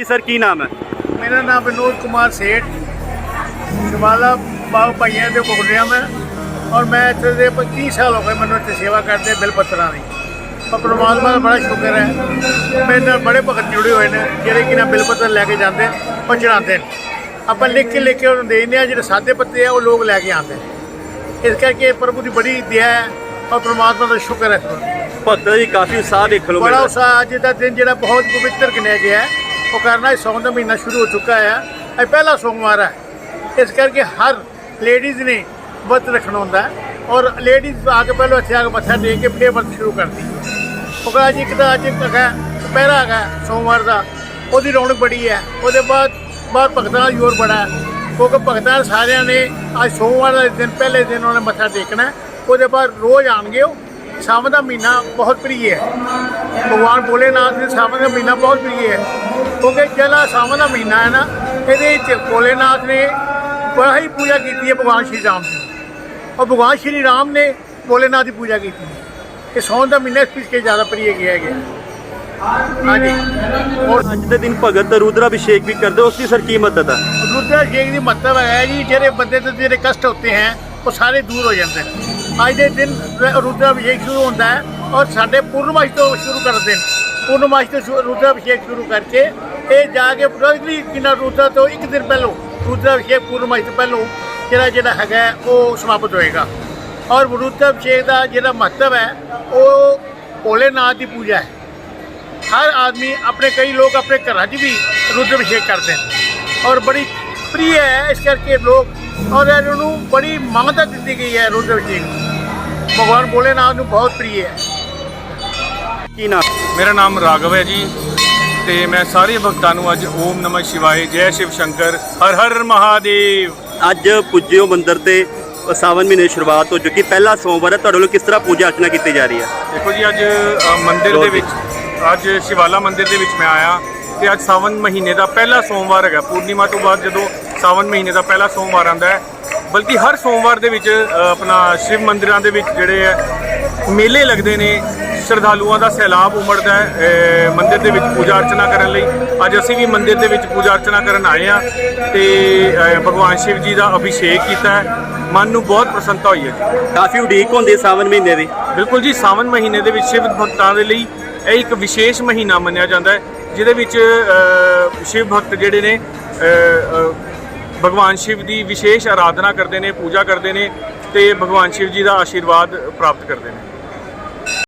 ਜੀ ਸਰ ਕੀ ਨਾਮ ਹੈ? ਮੇਰਾ ਨਾਮ ਵਿਨੋਦ ਕੁਮਾਰ ਸੇਠ। ਸ਼ਿਵਾਲਾ ਬਾਗ ਭਾਈਆਂ ਦੇ ਬੋਲ ਰਿਹਾ ਮੈਂ ਔਰ ਮੈਂ ਇੱਥੇ ਦੇ 25 ਸਾਲ ਹੋ ਗਏ ਮੈਨੂੰ ਇੱਥੇ ਸੇਵਾ ਕਰਦੇ ਬਿਲ ਪੱਤਰਾਂ ਦੀ। ਪਰ ਪਰਮਾਤਮਾ ਦਾ ਬੜਾ ਸ਼ੁਕਰ ਹੈ। ਮੇਰੇ ਨਾਲ ਬੜੇ ਭਗਤ ਜੁੜੇ ਹੋਏ ਨੇ ਜਿਹੜੇ ਕਿ ਨਾ ਬਿਲ ਪੱਤਰ ਲੈ ਕੇ ਜਾਂਦੇ ਔਰ ਚੜਾਉਂਦੇ ਨੇ। ਆਪਾਂ ਲਿਖ ਕੇ ਲਿਖ ਕੇ ਉਹਨੂੰ ਦੇ ਦਿੰਦੇ ਆ ਜਿਹੜੇ ਸਾਦੇ ਪੱਤੇ ਆ ਉਹ ਲੋਕ ਲੈ ਕੇ ਆਉਂਦੇ ਨੇ। ਇਸ ਕਰਕੇ ਪ੍ਰਭੂ ਦੀ ਬੜੀ ਦਇਆ ਹੈ ਔਰ ਪਰਮਾਤਮਾ ਦਾ ਸ਼ੁਕਰ ਹੈ ਭਗਤਾਂ ਦੀ ਕਾਫੀ ਉਤਸ਼ਾਹ ਦੇਖਣ ਨੂੰ ਬੜਾ ਉਤਸ਼ਾਹ ਅੱਜ ਦਾ ਦਿਨ ਜਿਹੜਾ ਬਹੁਤ ਪਵਿੱਤਰ ਗਿਣਿਆ ਗਿਆ ਹੈ। ਉਹ ਕਰਨਾ ਇਸ ਸੌਣ ਦਾ ਮਹੀਨਾ ਸ਼ੁਰੂ ਹੋ ਚੁੱਕਾ ਹੈ ਇਹ ਪਹਿਲਾ ਸੋਮਵਾਰ ਹੈ ਇਸ ਕਰਕੇ ਹਰ ਲੇਡੀਜ਼ ਨੇ ਵਰਤ ਰੱਖਣਾ ਹੁੰਦਾ। ਔਰ ਲੇਡੀਜ਼ ਆ ਕੇ ਪਹਿਲਾਂ ਇੱਥੇ ਆ ਕੇ ਮੱਥਾ ਟੇਕ ਕੇ ਫੇਰ ਵਰਤ ਸ਼ੁਰੂ ਕਰਦੀ। ਹੈ ਉਹ ਕਹਿੰਦਾ ਜੀ, ਇੱਕ ਤਾਂ ਅੱਜ ਹੈਗਾ ਪਹਿਰਾ ਹੈਗਾ, ਸੋਮਵਾਰ ਦਾ। ਉਹਦੀ ਰੌਣਕ ਬੜੀ ਹੈ ਉਹਦੇ ਬਾਅਦ ਬਾਹਰ ਭਗਤਾਂ ਦਾ ਜ਼ੋਰ ਬੜਾ। ਕਿਉਂਕਿ ਭਗਤਾਂ ਸਾਰਿਆਂ ਨੇ ਅੱਜ ਸੋਮਵਾਰ ਦਾ ਦਿਨ, ਪਹਿਲੇ ਦਿਨ ਉਹਨੇ ਮੱਥਾ ਟੇਕਣਾ। ਉਹਦੇ ਬਾਅਦ ਰੋਜ਼ ਆਣਗੇ ਉਹ। ਸਾਵਣ ਦਾ ਮਹੀਨਾ ਬਹੁਤ ਪ੍ਰਿਯ ਹੈ। ਭਗਵਾਨ ਭੋਲੇਨਾਥ ਦੇ ਸਾਵਣ ਦਾ ਮਹੀਨਾ ਬਹੁਤ ਪ੍ਰਿਯ ਹੈ। ਕਿਉਂਕਿ ਜਿਹੜਾ ਸਾਵਣ ਦਾ ਮਹੀਨਾ ਹੈ ਨਾ ਇਹਦੇ ਵਿੱਚ ਭੋਲੇਨਾਥ ਨੇ ਬੜਾ ਹੀ ਪੂਜਾ ਕੀਤੀ ਹੈ ਭਗਵਾਨ ਸ਼੍ਰੀ ਰਾਮ ਦੀ। ਔਰ ਭਗਵਾਨ ਸ਼੍ਰੀ ਰਾਮ ਨੇ ਭੋਲੇਨਾਥ ਦੀ ਪੂਜਾ ਕੀਤੀ। ਹੈ ਇਹ ਸੌਣ ਦਾ ਮਹੀਨਾ ਇਸ ਪਿੱਛੇ ਜ਼ਿਆਦਾ ਪ੍ਰਿਯ ਗਿਆ। ਹੈ ਹਾਂਜੀ। ਔਰ ਅੱਜ ਦੇ ਦਿਨ ਭਗਤ ਦਾ ਰੁਦਰਾ ਅਭਿਸ਼ੇਕ ਵੀ ਕਰਦੇ ਉਸ ਦੀ ਸਰ ਕੀ ਮਦਦ ਹੈ ਰੁਦਰਾ ਅਭਿਸ਼ੇਕ ਦੀ ਮਤਲਬ ਹੈ ਜੀ ਜਿਹੜੇ ਬੰਦੇ ਤੇ ਜਿਹੜੇ ਕਸ਼ਟ ਹੁੰਦੇ ਹਨ ਉਹ ਸਾਰੇ ਦੂਰ ਹੋ ਜਾਂਦੇ ਅੱਜ ਦੇ ਦਿਨ ਰੁਦਰਾ ਅਭਿਸ਼ੇਕ ਸ਼ੁਰੂ ਹੁੰਦਾ ਹੈ ਔਰ ਸਾਡੇ ਪੂਰਨਮਾਸ਼ ਤੋਂ ਸ਼ੁਰੂ ਕਰਦੇ ਨੇ। ਪੂਰਨਮਾਸ਼ੀ ਤੇ ਸ਼ੁ- ਰੁਦਰਾ ਅਭਿਸ਼ੇਕ ਸ਼ੁਰੂ ਕਰਕੇ ਇਹ ਜਾ ਕੇ ਰੋਜ਼ਲੀ ਕਿੰਨਾ ਰੁਦਰਾ ਤੋਂ ਇੱਕ ਦਿਨ ਪਹਿਲਾਂ ਰੁਦਰਾ ਅਭਿਸ਼ੇਕ ਪੂਰਨਮਾਸ਼ੀ ਤੋਂ ਪਹਿਲਾਂ ਜਿਹੜਾ ਜਿਹੜਾ ਹੈਗਾ ਉਹ ਸਮਾਪਤ ਹੋਏਗਾ। ਔਰ ਰੁਦਰਾ ਅਭਿਸ਼ੇਕ ਦਾ ਜਿਹੜਾ ਮਹੱਤਵ ਹੈ, ਉਹ ਭੋਲੇਨਾਥ ਦੀ ਪੂਜਾ ਹੈ। ਹਰ ਆਦਮੀ ਆਪਣੇ ਕਈ ਲੋਕ ਆਪਣੇ ਘਰਾਂ 'ਚ ਵੀ ਰੁਦਰ ਅਭਿਸ਼ੇਕ ਕਰਦੇ ਨੇ। ਔਰ ਬੜੀ ਪ੍ਰੀਅ ਹੈ ਇਸ ਕਰਕੇ ਲੋਕ, ਔਰ ਇਹਨਾਂ ਨੂੰ ਬੜੀ ਮਾਨਤਾ ਦਿੱਤੀ ਗਈ ਹੈ ਰੁਦਰ ਅਭਿਸ਼ੇਕ ਨੂੰ। ਭਗਵਾਨ ਭੋਲੇਨਾਥ ਨੂੰ ਬਹੁਤ ਪ੍ਰੀਅ ਹੈ। ਕੀ ਨਾਮ? ਮੇਰਾ ਨਾਮ ਰਾਘਵ ਹੈ ਜੀ ਤੇ ਮੈਂ ਸਾਰੇ ਭਗਤਾਂ ਨੂੰ ਅੱਜ ਓਮ ਨਮঃ ਸ਼ਿਵਾਏ ਜੈ ਸ਼ਿਵ ਸ਼ੰਕਰ ਹਰ ਹਰ ਮਹਾਦੇਵ। ਅੱਜ ਪੁੱਜਿਓ ਮੰਦਿਰ ਤੇ ਸਾਵਨ ਮਹੀਨੇ ਸ਼ੁਰੂਆਤ ਹੋ ਚੁੱਕੀ ਪਹਿਲਾ ਸੋਮਵਾਰ ਹੈ ਤੁਹਾਡੇ ਵੱਲੋਂ ਕਿਸ ਤਰ੍ਹਾਂ ਪੂਜਾ ਅਰਚਨਾ ਕੀਤੀ ਜਾ ਰਹੀ ਹੈ? ਦੇਖੋ ਜੀ ਅੱਜ ਅ, ਮੰਦਿਰ ਦੇ ਵਿੱਚ ਅੱਜ ਸ਼ਿਵਾਲਾ ਮੰਦਿਰ ਦੇ ਵਿੱਚ ਮੈਂ ਆਇਆ ਤੇ ਅੱਜ ਸਾਵਨ ਮਹੀਨੇ ਦਾ ਪਹਿਲਾ ਸੋਮਵਾਰ ਹੈਗਾ। ਪੂਰਨਿਮਾ ਤੋਂ ਬਾਅਦ ਜਦੋਂ ਸਾਵਨ ਮਹੀਨੇ ਦਾ ਪਹਿਲਾ ਸੋਮਵਾਰ ਆਉਂਦਾ ਹੈ ਬਲਕਿ ਹਰ ਸੋਮਵਾਰ ਦੇ ਵਿੱਚ ਅ, ਆਪਣਾ ਸ਼ਿਵ ਮੰਦਿਰਾਂ ਦੇ ਵਿੱਚ ਜਿਹੜੇ ਹੈ ਮੇਲੇ ਲੱਗਦੇ ਨੇ ਸ਼ਰਧਾਲੂਆਂ ਦਾ ਸੈਲਾਬ ਉਮੜਦਾ ਹੈ ਮੰਦਿਰ ਦੇ ਵਿੱਚ ਪੂਜਾ ਅਰਚਨਾ ਕਰਨ ਲਈ। ਅੱਜ ਅਸੀਂ ਵੀ ਮੰਦਿਰ ਦੇ ਵਿੱਚ ਪੂਜਾ ਅਰਚਨਾ ਕਰਨ ਆਏ ਆ ਤੇ ਭਗਵਾਨ ਸ਼ਿਵ ਜੀ ਦਾ ਅਭਿਸ਼ੇਕ ਕੀਤਾ ਹੈ। ਮਨ ਨੂੰ ਬਹੁਤ ਪ੍ਰਸੰਨਤਾ ਹੋਈ ਹੈ ਜੀ। ਕਾਫੀ ਉਡੀਕ ਹੁੰਦੀ ਸਾਵਨ ਮਹੀਨੇ ਦੀ। ਬਿਲਕੁਲ ਜੀ ਸਾਵਨ ਮਹੀਨੇ ਦੇ ਵਿੱਚ ਸ਼ਿਵ ਭਗਤਾਂ ਦੇ ਲਈ ਇਹ ਇੱਕ ਵਿਸ਼ੇਸ਼ ਮਹੀਨਾ ਮੰਨਿਆ ਜਾਂਦਾ ਹੈ ਜਿਹਦੇ ਵਿੱਚ ਸ਼ਿਵ ਭਗਤ ਜਿਹੜੇ ਨੇ ਭਗਵਾਨ ਸ਼ਿਵ ਦੀ ਵਿਸ਼ੇਸ਼ ਆਰਾਧਨਾ ਕਰਦੇ ਨੇ ਪੂਜਾ ਕਰਦੇ ਨੇ ਤੇ ਭਗਵਾਨ ਸ਼ਿਵ ਜੀ ਦਾ ਆਸ਼ੀਰਵਾਦ ਪ੍ਰਾਪਤ ਕਰਦੇ ਨੇ।